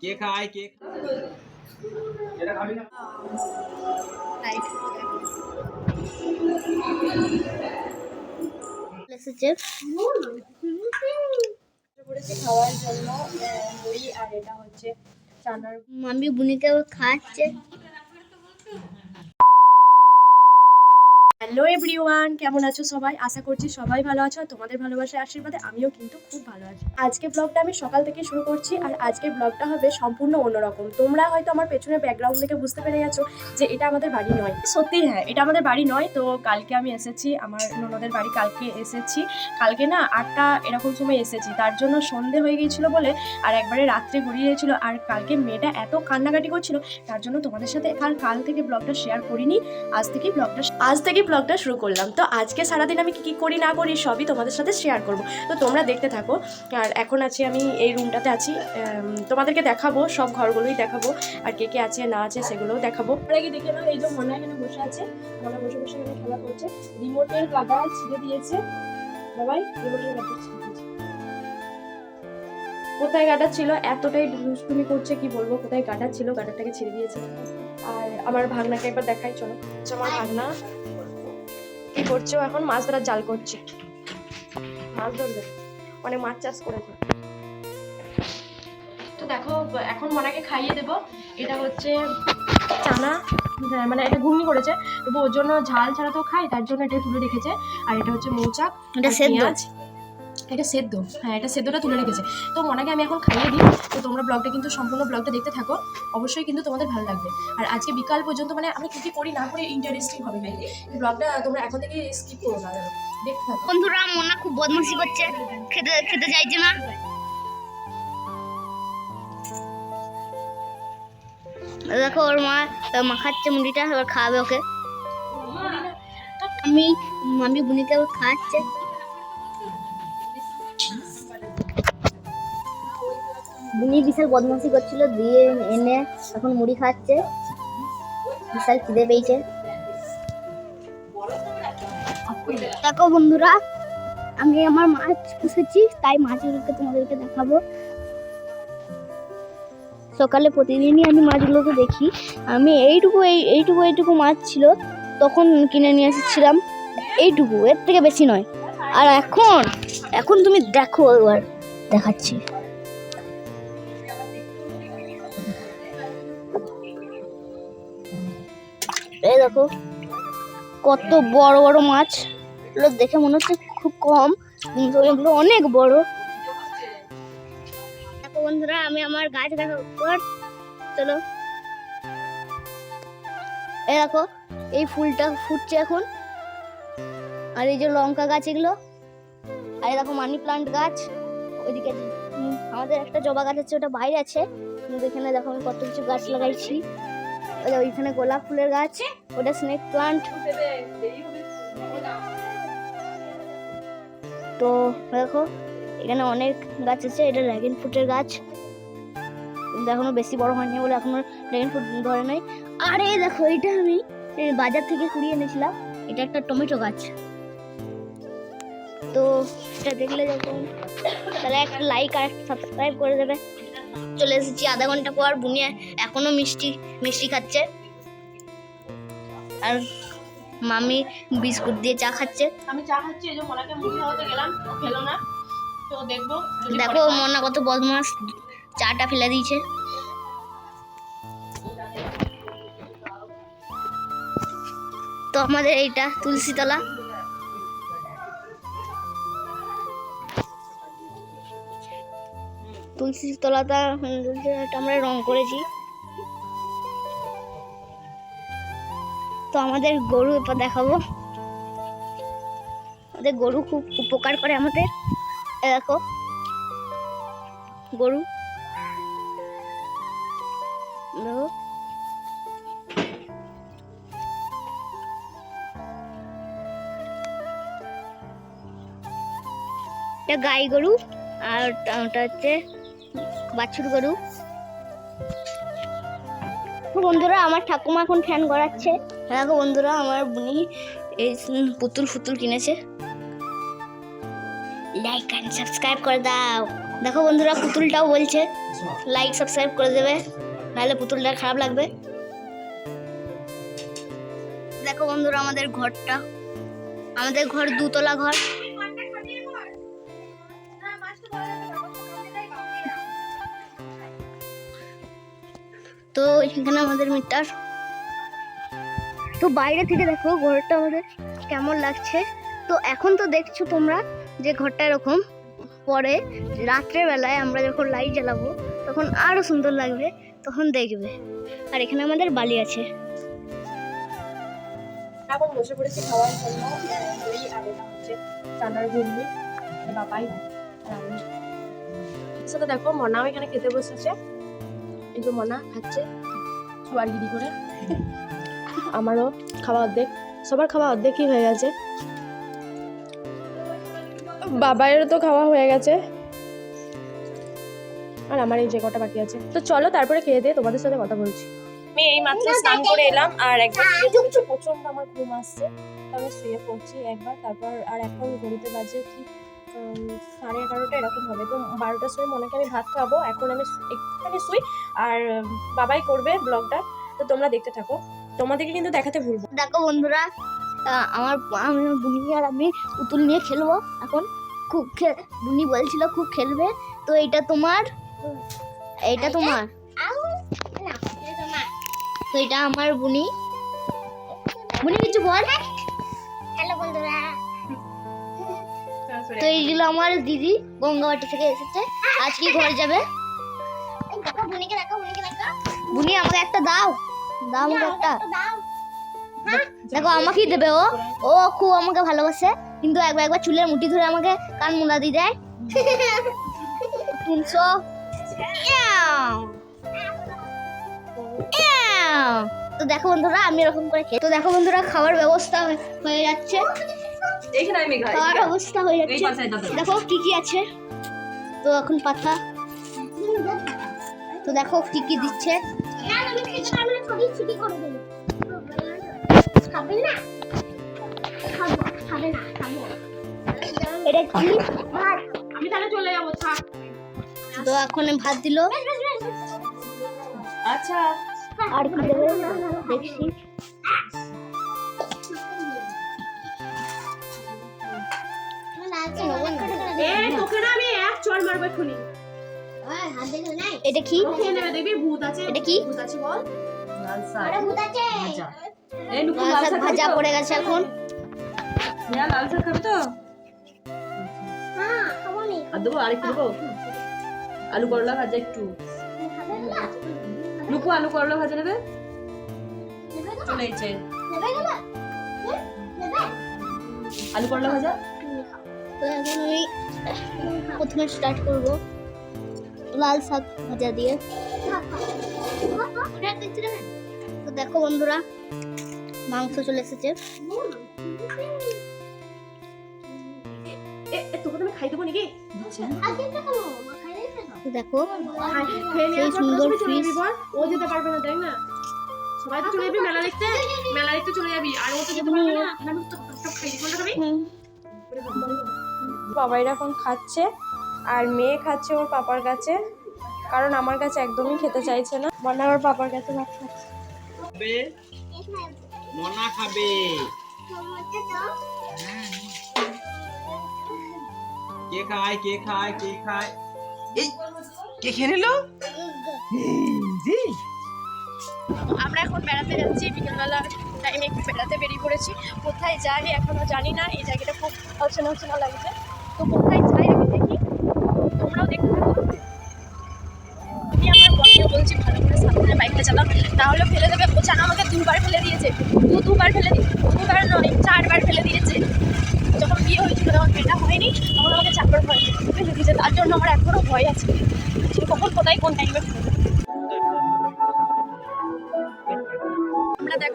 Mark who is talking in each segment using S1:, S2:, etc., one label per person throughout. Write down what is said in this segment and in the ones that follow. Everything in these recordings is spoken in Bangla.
S1: কে খায় কে এটা খাবি না?
S2: খাওয়ার জন্য মুড়ি আর এটা হচ্ছে চানার
S3: মাম্মি বুনিকে খাচ্ছে।
S2: হ্যালো এভরিওয়ান কেমন আছো সবাই? আশা করছি সবাই ভালো আছো, আর তোমাদের ভালোবাসার আশীর্বাদে আমিও কিন্তু খুব ভালো আছি। আজকে ব্লগটা আমি সকাল থেকে শুরু করছি, আর আজকে ব্লগটা হবে সম্পূর্ণ অন্যরকম। তোমরা হয়তো আমার পেছনে ব্যাকগ্রাউন্ড থেকে বুঝতে পেরে গেছো যে এটা আমাদের বাড়ি নয়। সত্যি হ্যাঁ এটা আমাদের বাড়ি নয়, তো কালকে আমি এসেছি, আমার ননদের বাড়ি কালকে এসেছি। কালকে না আটটা এরকম সময় এসেছি, তার জন্য সন্ধে হয়ে গিয়েছিল বলে, আর একবারে রাত্রে গড়িয়ে গিয়েছিল, আর কালকে মেয়েটা এত কান্নাকাটি করছিল, তার জন্য তোমাদের সাথে কাল কাল থেকে ব্লগটা শেয়ার করিনি, আজ থেকে ব্লগটা আজ থেকে ব্লগটা শুরু করলাম। তো আজকে সারাদিন আমি কি কী করি না করি সবই তোমাদের সাথে শেয়ার করব। তো তোমরা দেখতে থাকো। আর এখন আছি আমি এই রুমটাতে আছি। তোমাদেরকে দেখাবো, সব ঘরগুলোই দেখাবো। আর কে কে আছে, না আছে, সেগুলোও দেখাবো। আর আগে দেখে নাও, এই যে মনে এখানে বসে আছে। মনে বসে বসে এখানে খেলা করছে। রিমোটের গাদা ছিঁড়ে দিয়েছে। বাবাই, রিমোটের গাদা ছিঁড়ে দিয়েছে। কোথায় গাটা ছিল? এতটাই দুষ্টুমি করছে, কি বলব? কোথায় গাটা ছিল? গাটাটাকে ছিঁড়ে দিয়েছে। আর আমার ভাগনাকে একবার দেখাই চলো আমার ভাগনা। কি করছে এখন মাছ ধরার জাল করছে। মাছ ধরবে। অনেক মাছ চাষ করেছে তো দেখো এখন মনাকে খাইয়ে দেব। এটা হচ্ছে চানা হ্যাঁ, মানে এটা ঘুগনি করেছে। তবু ওর জন্য ঝাল ছাড়া তো খাই তার জন্য এটা তুলে রেখেছে। আর এটা হচ্ছে মৌচাক
S3: এটা সেদ্ধ?
S2: পেঁয়াজ। এটা সেদ্ধ। হ্যাঁ এটা সেদ্ধটা তুলে রেখেছে। তো মনাকে আমি এখন খাইয়ে দিই। তো তোমরা ব্লগটা কিন্তু সম্পূর্ণ ব্লগটা দেখতে থাকো। অবশ্যই কিন্তু তোমাদের ভালো লাগবে। আর আজকে বিকাল পর্যন্ত মানে আমরা কী কী করি না করি ইন্টারেস্টিং হবে ভাই ব্লগটা তোমরা এখন থেকে স্কিপ করো না। জানো দেখতে থাকো।
S3: বন্ধুরা মোনা খুব বদমাশি করছে। খেতে খেতে চাইছে না। দেখো ওর মা মা খাচ্ছে মুড়িটা এবার খাওয়াবে ওকে। আমি মামি বুনিকে খাচ্ছে বুনি বিশাল বদমাশি করছিল, দিয়ে এনে এখন মুড়ি খাচ্ছে। বিশাল খিদে পেয়েছে। দেখো বন্ধুরা, আমি আমার মাছ পুষেছি, তাই মাছগুলোকে তোমাদেরকে দেখাবো। সকালে প্রতিদিনই আমি মাছগুলোকে দেখি। আমি এইটুকু, এই, এইটুকু এইটুকু মাছ ছিল, তখন কিনে নিয়ে এসেছিলাম। এইটুকু, এর থেকে বেশি নয়। আর এখন এখন তুমি দেখো এবার দেখাচ্ছি। এই দেখো, কত বড় বড় মাছ। এগুলো দেখে মনে হচ্ছে খুব কম এগুলো অনেক বড়। দেখো বন্ধুরা, আমি আমার গাছ দেখো উপর চলো। এই দেখো, এই ফুলটা ফুটছে এখন। আর এই যে লঙ্কা গাছ এগুলো। আর এই দেখো মানি প্লান্ট গাছ। ওইদিকে আমাদের একটা জবা গাছ আছে, ওটা বাইরে আছে। কিন্তু এখানে দেখো আমি কত কিছু গাছ লাগাইছি। ওই ওইখানে গোলাপ ফুলের গাছ ওটা স্নেক প্লান্ট তো দেখো, এখানে অনেক গাছ আছে, এটা ড্রাগন ফ্রুটের গাছ। এখনও বেশি বড় হয়নি বলে এখনও ড্রাগন ফ্রুট ধরে নাই। আরে দেখো, এটা আমি বাজার থেকে কুড়িয়ে এনেছিলাম। এটা একটা টমেটো গাছ। তো এটা দেখলে যখন তাহলে একটা লাইক আর একটা সাবস্ক্রাইব করে দেবে। চলে এসেছি আধা ঘণ্টা পর বুনিয়া এখনও মিষ্টি মিষ্টি খাচ্ছে। আর মামি বিস্কুট দিয়ে চা খাচ্ছে।
S2: আমি চা খাচ্ছি এই যে মনাকে মুড়ি খাওয়াতে গেলাম ও খেলো না। তো দেখব
S3: দেখো মনা কত বদমাস চাটা ফেলে দিয়েছে। তো আমাদের এইটা তুলসী তলা তুলসী তলাটা আমরা রং করেছি। তো আমাদের গরু এবার দেখাবো। আমাদের গরু খুব উপকার করে আমাদের। দেখো, গরু। এটা গাই গরু, আর ওটা হচ্ছে বাছুর গরু বন্ধুরা, আমার ঠাকুমা এখন ফ্যান গড়াচ্ছে দেখো বন্ধুরা, আমার বুনি এই পুতুল ফুতুল কিনেছে। লাইক অ্যান্ড সাবস্ক্রাইব করে দাও। দেখো বন্ধুরা, পুতুলটাও বলছে। লাইক সাবস্ক্রাইব করে দেবে। নাহলে পুতুলটা খারাপ লাগবে। দেখো বন্ধুরা, আমাদের ঘরটা। আমাদের ঘর দুতলা ঘর। তো এখানে আমাদের মিটার। তো বাইরে থেকে দেখো, ঘরটা আমাদের কেমন লাগছে। তো এখন তো দেখছ তোমরা যে ঘরটা এরকম। পরে রাত্রের বেলায় আমরা যখন লাইট জ্বালাবো, তখন আরও সুন্দর লাগবে, তখন দেখবে। আর এখানে আমাদের বালি আছে।
S2: এখন বসে পড়েছি দেখো মনাও এখানে খেতে বসেছে। এই যে মনা খাচ্ছে। চুয়ারগিরি করে। আমারও খাওয়া অর্ধেক। সবার খাওয়া অর্ধেকই হয়ে গেছে। বাবাইয়েরও তো খাওয়া হয়ে গেছে। আর আমার এই যে কটা বাকি আছে। তো চলো তারপরে খেয়ে দিয়ে তোমাদের সাথে কথা বলছি। আমি এই মাত্র স্নান করে এলাম আর একবার শুয়ে প্রচণ্ড আমার ঘুম আসছে। তো আমি শুয়ে পড়ছি একবার। তারপর আর এখন ঘড়িতে বাজে উম, সাড়ে এগারোটা এরকম হবে। তো বারোটার সময় মনে আমি ভাত খাব। এখন আমি একটুখানি শুই আর বাবাই করবে ব্লগটা। তো তোমরা দেখতে থাকো। তোমাদেরকে কিন্তু দেখাতে ভুলবো।
S3: দেখো বন্ধুরা আমার আমি বুনি আর আমি পুতুল নিয়ে খেলব এখন। খুব বুনি বলছিল খুব খেলবে। তো এইটা তোমার? এটা তোমার। তো এটা আমার বুনি। বুনি কিছু বল। হ্যালো বন্ধুরা। তো এইগুলো আমার দিদি গঙ্গাবাটি থেকে এসেছে। আজকে ঘরে যাবে। বুনি আমাকে একটা দাও। দাও আমাকে একটা। দেখো আমাকেই দেবে ও। ও খুব আমাকে ভালোবাসে। কিন্তু একবার একবার চুলের মুঠি ধরে আমাকে কান মুলা দিয়ে দেয়। ইয়াও। তো দেখো বন্ধুরা আমি এরকম করে খেয়ে তো দেখো বন্ধুরা খাওয়ার ব্যবস্থা হয়ে- হয়ে যাচ্ছে।
S1: এইখানে আমি খাই
S3: খাওয়ার অবস্থা হয়ে যাচ্ছে। দেখো কি কি আছে। তো এখন পাতা তো দেখো কি কি দিচ্ছে। এটা কি?
S2: আমি তাহলে চলে যাব থাক।
S3: তো এখন ভাত দিল।
S1: আচ্ছা।
S3: আর কি দেবে? দেখছি।
S2: এ তোকে না আমি এক চল মারবো এক্ষুনি।
S3: এটা কি?
S2: খেয়ে নেবে দেখবি ভূত আছে?
S3: এটা কি?
S2: ভূত আছে বল।
S1: শাক। ভাজা।
S3: লাল
S1: লাল
S3: শাক
S1: শাক
S3: ভাজা পড়ে গেছে এখন।
S1: হ্যাঁ লাল শাক খাবি তো? আর দেবো আরেকটু দেবো? আলু করলা ভাজা একটু। নুকু আলু করলা ভাজা নেবে? চলে এসেছে আলু করলা ভাজা?
S3: তো এখন আমি প্রথমে স্টার্ট করব। লাল শাক ভাজা দিয়ে। তো দেখো বন্ধুরা মাংস চলে এসেছে।
S2: এ এ, তোকে তো আমি খাই দেবো নাকি?
S3: দেখো সেই সুন্দর
S2: ও যেতে পারবে না তাই না? সবাই তো চলে যাবি মেলা দেখতে? মেলা দেখতে চলে যাবি। আর ও তো যেতে পারবে না। আমি তো সব খাই কোনটা খাবি বাবাই এখন খাচ্ছে আর মেয়ে খাচ্ছে ওর পাপার কাছে কারণ আমার কাছে একদমই খেতে চাইছে না। বন্যা ওর পাপার কাছে ভাত খাচ্ছে।
S4: মনা খাবে। কে খায় কে খায় কে খায়? এই কে খেয়ে নিল?
S2: আমরা এখন বেড়াতে যাচ্ছি বিকেলবেলা টাইমে একটু বেড়াতে বেরিয়ে পড়েছি। কোথায় যাই এখনও জানি না এই জায়গাটা খুব অচেনা অচেনা লাগছে। তো কোথায় যাই আগে দেখি তোমরাও দেখতে থাকো। আমি আমার বরকে বলছি, ভালো করে সাবধানে বাইকটা চালাও। তাহলে ফেলে দেবে। ও জানো আমাকে দুবার ফেলে দিয়েছে। দু দুবার ফেলে দিয়ে দুবার নয়, চারবার ফেলে দিয়েছে। যখন বিয়ে হয়েছিল, তখন মেয়েটা হয়নি। তখন আমাকে চারবার ভয় ফেলে দিয়েছে তার জন্য আমার এখনও ভয় আছে। কখন, কোথায়, কোন টাইমে আমরা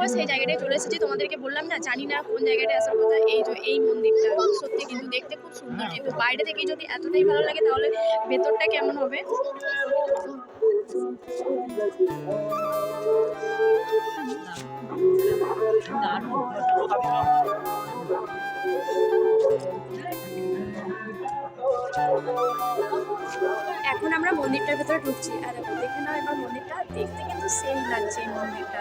S2: দেখো সেই জায়গাটায় চলে এসেছি। তোমাদেরকে বললাম না জানি না কোন জায়গাটায় আসার কথা এই যে এই মন্দিরটা। সত্যি কিন্তু দেখতে খুব সুন্দর। কিন্তু বাইরে থেকে যদি এতটাই ভালো লাগে তাহলে ভেতরটা কেমন হবে? এখন আমরা মন্দিরটার ভেতরে ঢুকছি। আর দেখো দেখে নাও এবার মন্দিরটা। দেখতে কিন্তু সেম লাগছে এই মন্দিরটা।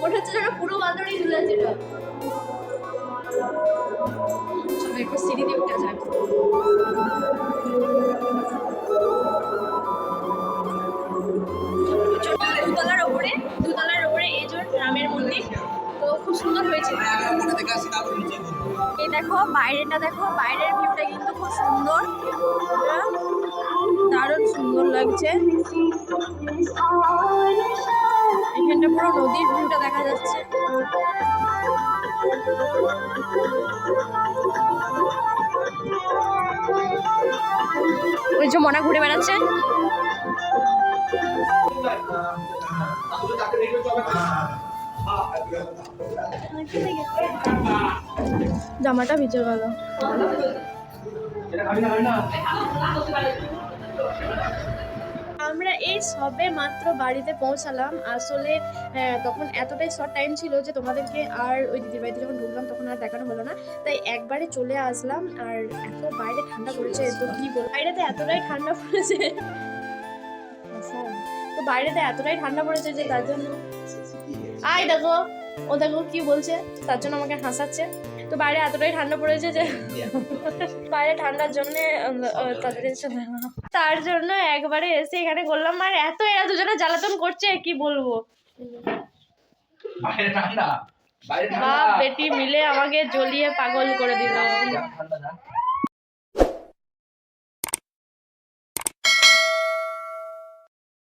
S2: মনে হচ্ছে যেন পুরো বান্দরই ঝুলেছিল চলো দেখো, বাইরেটা দেখো, বাইরের ভিউটা কিন্তু খুব সুন্দর। দারুণ সুন্দর লাগছে। এখানটা পুরো নদীর ভিউটা দেখা যাচ্ছে। ওই যে মনা ঘুরে বেড়াচ্ছে। জামাটা ভিজে গেল। আমরা এই সবে মাত্র বাড়িতে পৌঁছালাম। আসলে তখন এতটাই শর্ট টাইম ছিল যে তোমাদেরকে আর ওই দিদির বাড়িতে যখন ঢুকলাম তখন আর দেখানো হলো না। তাই একবারে চলে আসলাম আর এত বাইরে ঠান্ডা পড়েছে, তো কি বল বাইরেতে এতটাই ঠান্ডা পড়েছে। তো বাইরেতে এতটাই ঠান্ডা পড়েছে যে তার জন্য আই দেখো, ও দেখো কি বলছে, তার জন্য আমাকে হাসাচ্ছে। তো বাইরে এতটাই ঠান্ডা পড়েছে যে বাইরে ঠান্ডার জন্য তাদের তার জন্য একবারে এসে এখানে করলাম আর এত এরা দুজনে জ্বালাতন করছে কি বলব? বাপ বেটি মিলে আমাকে জ্বলিয়ে পাগল করে দিল।